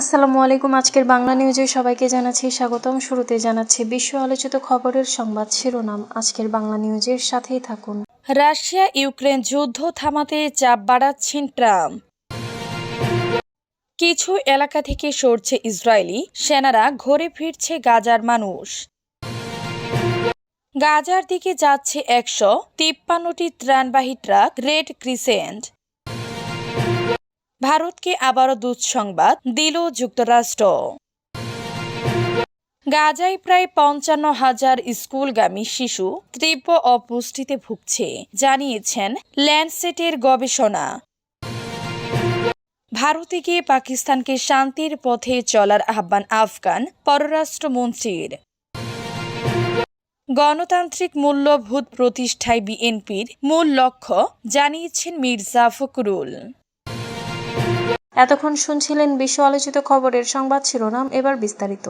আসসালামু আলাইকুম, আজকের বাংলা নিউজে সবাইকে জানাচ্ছি স্বাগতম। শুরুতে জানাচ্ছি বিশ্ব আলোচিত খবরের সংবাদ শিরোনাম। আজকের বাংলা নিউজের সাথেই থাকুন। রাশিয়া, ইউক্রেন যুদ্ধ থামাতে চাপ বাড়াচ্ছেন ট্রাম্প। কিছু এলাকা থেকে সরছে ইসরায়েলি সেনারা, ঘরে ফিরছে গাজার মানুষ। গাজার দিকে যাচ্ছে একশো তিপ্পান্নটি ত্রাণবাহী ট্রাক, রেড ক্রিসেন্ট। ভারতকে আবারও দুঃসংবাদ দিল যুক্তরাষ্ট্র। গাজায় প্রায় পঞ্চান্ন হাজার স্কুলগামী শিশু তীব্র অপুষ্টিতে ভুগছে, জানিয়েছেন ল্যান্ডসেটের গবেষণা। ভারতে গিয়ে পাকিস্তানকে শান্তির পথে চলার আহ্বান আফগান পররাষ্ট্রমন্ত্রীর। গণতান্ত্রিক মূল্যবোধ প্রতিষ্ঠায় বিএনপির মূল লক্ষ্য, জানিয়েছেন মির্জা ফখরুল। এতক্ষণ শুনছিলেন বিশ্ব আলোচিত খবরের সংবাদ শিরোনাম, এবার বিস্তারিত।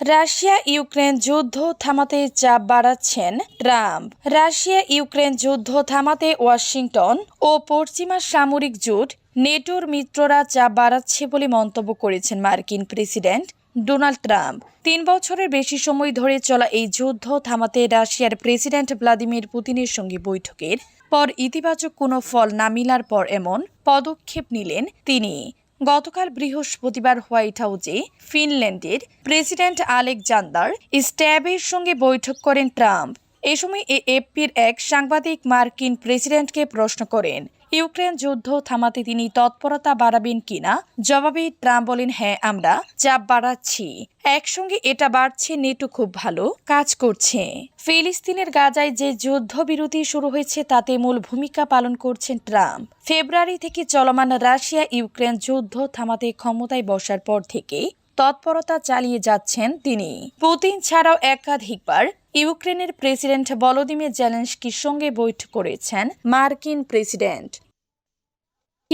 রাশিয়া, ইউক্রেন যুদ্ধ থামাতে চাপ বাড়াচ্ছেন ট্রাম্প। রাশিয়া, ইউক্রেন যুদ্ধ থামাতে ওয়াশিংটন ও পশ্চিমা সামরিক জোট নেটোর মিত্ররা চাপ বাড়াচ্ছে বলে মন্তব্য করেছেন মার্কিন প্রেসিডেন্ট ডোনাল্ড ট্রাম্প। তিন বছরের বেশি সময় ধরে চলা এই যুদ্ধ থামাতে রাশিয়ার প্রেসিডেন্ট ভ্লাদিমির পুতিনের সঙ্গে বৈঠকের পর ইতিবাচক কোনো ফল না মিলার পর এমন পদক্ষেপ নিলেন তিনি। গতকাল বৃহস্পতিবার হোয়াইট হাউসে ফিনল্যান্ডের প্রেসিডেন্ট আলেকজান্ডার স্ট্যাবের সঙ্গে বৈঠক করেন ট্রাম্প। এ সময় এএফপির এক সাংবাদিক মার্কিন প্রেসিডেন্টকে প্রশ্ন করেন ইউক্রেন যুদ্ধ থামাতে তিনি তৎপরতা বাড়াবেন কিনা? জবাবে ট্রাম্প বলেন হ্যাঁ আমরা চাপ বাড়াচ্ছি, একসঙ্গে এটা বাড়ছে নেটো খুব ভালো কাজ করছে। ফিলিস্তিনের গাজায় যে যুদ্ধবিরতি শুরু হয়েছে, তাতে মূল ভূমিকা পালন করছেন ট্রাম্প। ফেব্রুয়ারি থেকে চলমান রাশিয়া ইউক্রেন যুদ্ধ থামাতে ক্ষমতায় বসার পর থেকে তৎপরতা চালিয়ে যাচ্ছেন তিনি। পুতিন ছাড়াও একাধিকবার ইউক্রেনের প্রেসিডেন্ট ভলোদিমির জেলেন্সকির সঙ্গে বৈঠক করেছেন মার্কিন প্রেসিডেন্ট।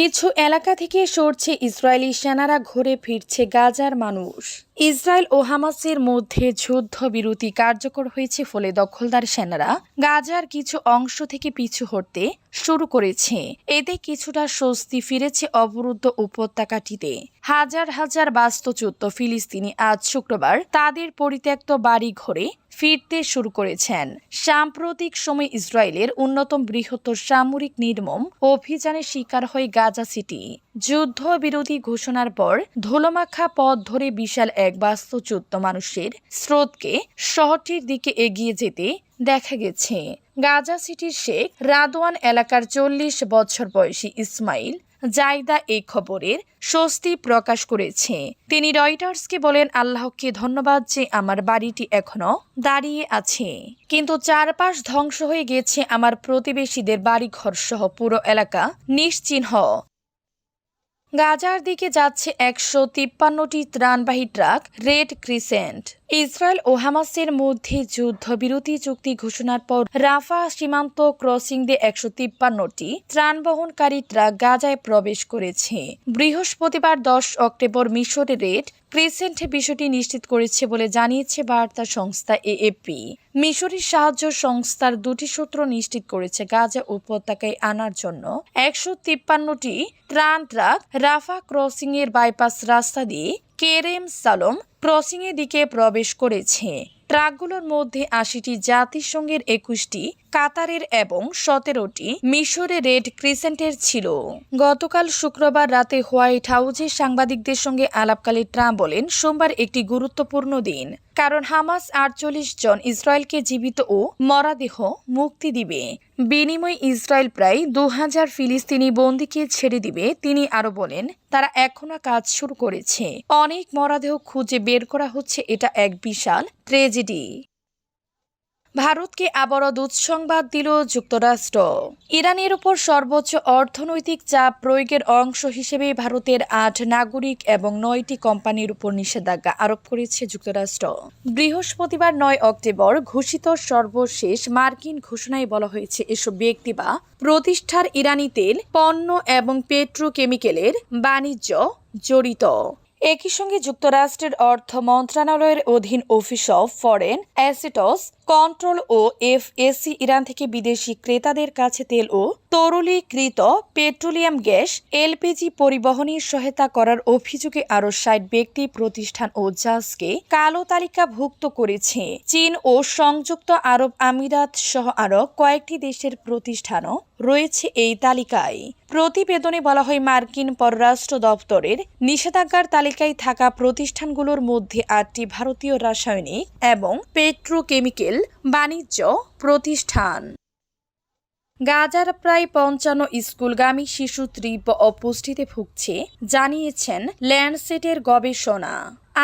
কিছু এলাকা থেকে সরছে ইসরায়েলি সেনারা ঘরে ফিরছে গাজার মানুষ। ইসরায়েল ও হামাসের মধ্যে যুদ্ধ যুদ্ধবিরতি কার্যকর হয়েছে ফলে দখলদার সেনারা গাজার কিছু অংশ থেকে পিছু হটতে শুরু করেছে। এতে কিছুটা স্বস্তি ফিরেছে অবরুদ্ধ উপত্যকাটিতে। হাজার হাজার বাস্তুচ্যুত ফিলিস্তিনি আজ শুক্রবার তাদের পরিত্যক্ত বাড়ি ঘরে ফিরতে শুরু করেছেন। সাম্প্রতিক সময় ইসরায়েলের অন্যতম বৃহত্তর সামরিক নির্মম অভিযানের শিকার হয় গাজা সিটি। যুদ্ধবিরোধী ঘোষণার পর ধুলোমাখা পথ ধরে বিশাল এক বাস্তুচ্যুত মানুষের স্রোতকে শহরটির দিকে এগিয়ে যেতে দেখা গেছে। গাজা সিটির শেখ রাদওয়ান এলাকার চল্লিশ বছর বয়সী ইসমাইল জায়দা এই খবরের স্বস্তি প্রকাশ করেছে। তিনি রয়টার্সকে বলেন, আল্লাহকে ধন্যবাদ যে আমার বাড়িটি এখনও দাঁড়িয়ে আছে। কিন্তু চারপাশ ধ্বংস হয়ে গেছে আমার প্রতিবেশীদের বাড়িঘর সহ পুরো এলাকা নিশ্চিহ্ন। গাজার দিকে যাচ্ছে একশো তিপ্পান্নটি ত্রাণবাহী ট্রাক, রেড ক্রিসেন্ট। ইসরায়েল ও হামাসের মধ্যে যুদ্ধবিরতি চুক্তি ঘোষণার পর রাফা সীমান্ত ক্রসিং দিয়ে একশো তিপ্পান্নটি ত্রাণ বহনকারী ট্রাক গাজায় প্রবেশ করেছে। বৃহস্পতিবার দশ অক্টোবর মিশরে রেড ক্রিসেন্ট বিষয়টি নিশ্চিত করেছে বলে জানিয়েছে বার্তা সংস্থা এএপি। মিশরের সাহায্য সংস্থার দুটি সূত্র নিশ্চিত করেছে গাজা উপত্যকায় আনার জন্য একশো তিপ্পান্নটি ত্রাণ ট্রাক রাফা ক্রসিং এর বাইপাস রাস্তা দিয়ে কেরেম সালম ক্রসিং এর দিকে প্রবেশ করেছে। ট্রাকগুলোর মধ্যে আশিটি জাতিসংঘের একুশটি, কাতারের এবং সতেরোটি মিশরে রেড ক্রিসেন্টের ছিল। গতকাল শুক্রবার রাতে হোয়াইট হাউসে সাংবাদিকদের সঙ্গে আলাপকালে ট্রাম্প বলেন, সোমবার একটি গুরুত্বপূর্ণ দিন। কারণ হামাস আটচল্লিশ জন ইসরায়েলকে জীবিত ও মরাদেহ মুক্তি দিবে। বিনিময় ইসরায়েল প্রায় দু হাজার ফিলিস্তিনি বন্দীকে ছেড়ে দিবে, তিনি আরও বলেন, তারা এখনও কাজ শুরু করেছে। অনেক মরাদেহ খুঁজে বের করা হচ্ছে, এটা এক বিশাল ট্রেজেডি। ভারতকে আবারও দুঃসংবাদ দিল যুক্তরাষ্ট্র। ইরানের উপর সর্বোচ্চ অর্থনৈতিক চাপ প্রয়োগের অংশ হিসেবে ভারতের আট নাগরিক এবং নয়টি কোম্পানির উপর নিষেধাজ্ঞা আরোপ করেছে যুক্তরাষ্ট্র। বৃহস্পতিবার নয় অক্টোবর ঘোষিত সর্বশেষ মার্কিন ঘোষণায় বলা হয়েছে এসব ব্যক্তি বা প্রতিষ্ঠার ইরানি তেল, পণ্য এবং পেট্রোকেমিক্যালের বাণিজ্য জড়িত। একই সঙ্গে যুক্তরাষ্ট্রের অর্থ মন্ত্রণালয়ের অধীন office of foreign assets control O FAC Iran থেকে বিদেশি ক্রেতাদের কাছে তেল ও তরলীকৃত পেট্রোলিয়াম গ্যাস এলপিজি পরিবহনে সহায়তা করার অভিযোগে আরও ষাট ব্যক্তি প্রতিষ্ঠান ও জাহাজকে কালো তালিকাভুক্ত করেছে। চীন ও সংযুক্ত আরব আমিরাত সহ আরও কয়েকটি দেশের প্রতিষ্ঠানও রয়েছে এই তালিকায়। প্রতিবেদনে বলা হয়, মার্কিন পররাষ্ট্র দপ্তরের নিষেধাজ্ঞার তালিকায় থাকা প্রতিষ্ঠানগুলোর মধ্যে আটটি ভারতীয় রাসায়নিক এবং পেট্রোকেমিক্যাল বাণিজ্য প্রতিষ্ঠান। গাজার প্রায় পঞ্চান্ন স্কুলগামী শিশু তীব্র অপুষ্টিতে ভুগছে, জানিয়েছেন ল্যান্ডসেটের গবেষণা।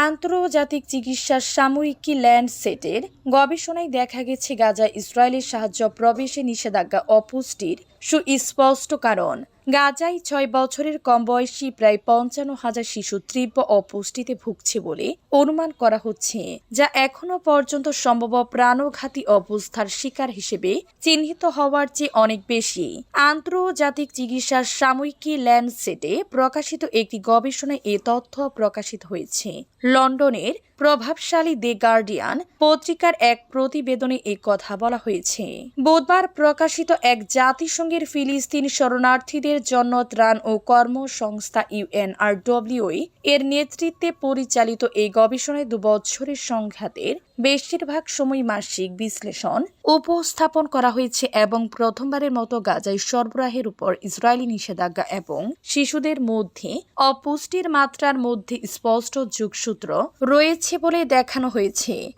আন্তর্জাতিক চিকিৎসার সাময়িকী ল্যান্ডসেটের? গবেষণায় দেখা গেছে গাজা ইসরায়েলের সাহায্য প্রবেশে নিষেধাজ্ঞা, অপুষ্টির সুস্পষ্ট কারণ, গাজায় ছয় বছরের কম বয়সী প্রায় পঞ্চান্ন হাজার শিশু তীব্র অপুষ্টিতে ভুগছে বলে অনুমান করা হচ্ছে, যা এখনও পর্যন্ত সম্ভব প্রাণঘাতী অবস্থার শিকার হিসেবে চিহ্নিত হওয়ার চেয়ে অনেক বেশি। আন্তর্জাতিক চিকিৎসার সাময়িকী ল্যান্ডসেটে প্রকাশিত একটি গবেষণায় এ তথ্য প্রকাশিত হয়েছে। লন্ডনের প্রভাবশালী দ্য গার্ডিয়ান পত্রিকার এক প্রতিবেদনে এ কথা বলা হয়েছে। বুধবার প্রকাশিত এক জাতিসংঘের ফিলিস্তিন শরণার্থীদের জন্য ত্রাণ ও কর্মসংস্থা ইউএনআরডব্লিউই এর নেতৃত্বে পরিচালিত এই গবেষণায় দুবছরের সংঘাতের বেশিরভাগ সময় মাসিক বিশ্লেষণ উপস্থাপন করা হয়েছে এবং প্রথমবারের মতো গাজায় সরবরাহের উপর ইসরায়েলি নিষেধাজ্ঞা এবং শিশুদের মধ্যে অপুষ্টির মাত্রার মধ্যে স্পষ্ট যোগসূত্র রয়েছে বলে দেখানো হয়েছে।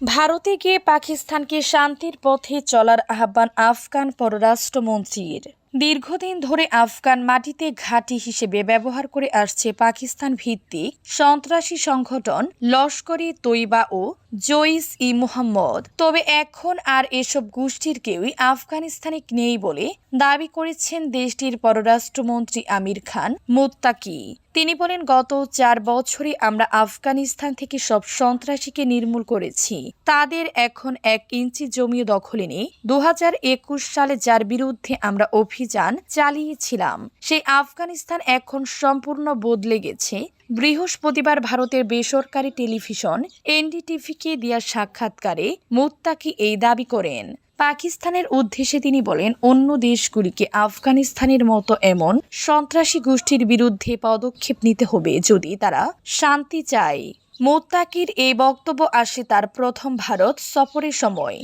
ভারতে গিয়ে পাকিস্তানকে শান্তির পথে চলার আহ্বান আফগান পররাষ্ট্রমন্ত্রীর। দীর্ঘদিন ধরে আফগান মাটিতে ঘাঁটি হিসেবে ব্যবহার করে আসছে পাকিস্তান ভিত্তিক সন্ত্রাসী সংগঠন লস্করি তৈবা ও জইস ই মুহাম্মদ। তবে এখন আর এসব গোষ্ঠীর কেউই আফগানিস্তানে নেই বলে দাবি করেছেন দেশটির পররাষ্ট্রমন্ত্রী আমির খান মুত্তাকি। তিনি বলেন, গত চার বছরে আমরা আফগানিস্তান থেকে সব সন্ত্রাসীকে নির্মূল করেছি। তাদের এখন এক ইঞ্চি জমিও দখলে নেই। দু হাজার একুশ সালে যার বিরুদ্ধে আমরা অভিযান চালিয়েছিলাম, সেই আফগানিস্তান এখন সম্পূর্ণ বদলে গেছে। বৃহস্পতিবার ভারতের বেসরকারি টেলিভিশন এনডিটিভিকে দেওয়া সাক্ষাৎকারে মুত্তাকি এই দাবি করেন পাকিস্তানের উদ্দেশ্যে তিনি বলেন, অন্য দেশগুলিকে আফগানিস্তানের মতো এমন সন্ত্রাসী গোষ্ঠীর বিরুদ্ধে পদক্ষেপ নিতে হবে যদি তারা শান্তি চায়। মোত্তাকির এই বক্তব্য আসে তার প্রথম ভারত সফরের সময়।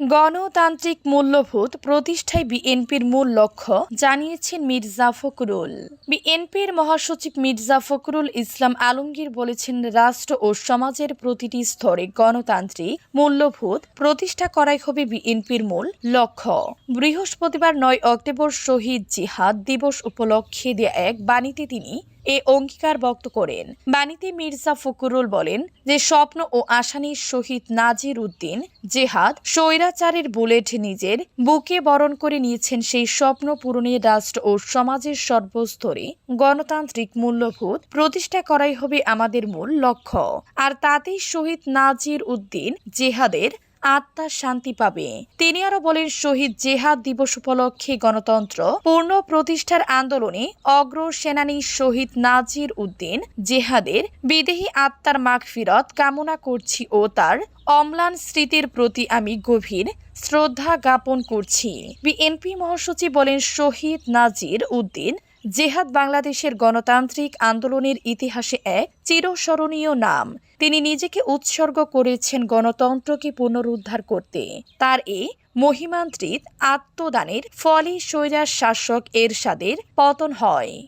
গণতান্ত্রিক মূল্যবোধ প্রতিষ্ঠায় বিএনপির মূল লক্ষ্য, জানিয়েছেন মির্জা ফখরুল। বিএনপির মহাসচিব মির্জা ফখরুল ইসলাম আলমগীর বলেছেন, রাষ্ট্র ও সমাজের প্রতিটি স্তরে গণতান্ত্রিক মূল্যবোধ প্রতিষ্ঠা করাই হবে বিএনপির মূল লক্ষ্য। বৃহস্পতিবার নয় অক্টোবর শহীদ জিহাদ দিবস উপলক্ষে দেয়া এক বাণীতে তিনি এ অঙ্গীকার ব্যক্ত করেন। বাণীতে মির্জা ফখরুল বলেন যে, স্বপ্ন ও আসানির শহীদ নাজির উদ্দিন জেহাদ স্বৈরাচারের বুলেট নিজের বুকে বরণ করে নিয়েছেন সেই স্বপ্ন পূরণে রাষ্ট্র ও সমাজের সর্বস্তরে গণতান্ত্রিক মূল্যবোধ প্রতিষ্ঠা করাই হবে আমাদের মূল লক্ষ্য। আর তাতেই শহীদ নাজির উদ্দিন জেহাদের আত্মা শান্তি পাবে। তিনি আরও বলেন, শহীদ জেহাদ দিবস উপলক্ষে গণতন্ত্র, পূর্ণ প্রতিষ্ঠার আন্দোলনে অগ্র সেনানী শহীদ নাজির উদ্দিন জেহাদের বিদেহী আত্মার মাগফিরত কামনা করছি ও তার অম্লান স্মৃতির প্রতি আমি গভীর শ্রদ্ধা জ্ঞাপন করছি। বিএনপি মহাসচিব বলেন, শহীদ নাজির উদ্দিন জেহাদ বাংলাদেশের গণতান্ত্রিক আন্দোলনের ইতিহাসে এক চিরস্মরণীয় নাম। তিনি নিজেকে উৎসর্গ করেছেন গণতন্ত্রকে পুনরুদ্ধার করতে। তার এ মহিমান্ত্রিত আত্মদানের ফলে স্বৈরার শাসক এরশাদের পতন হয়।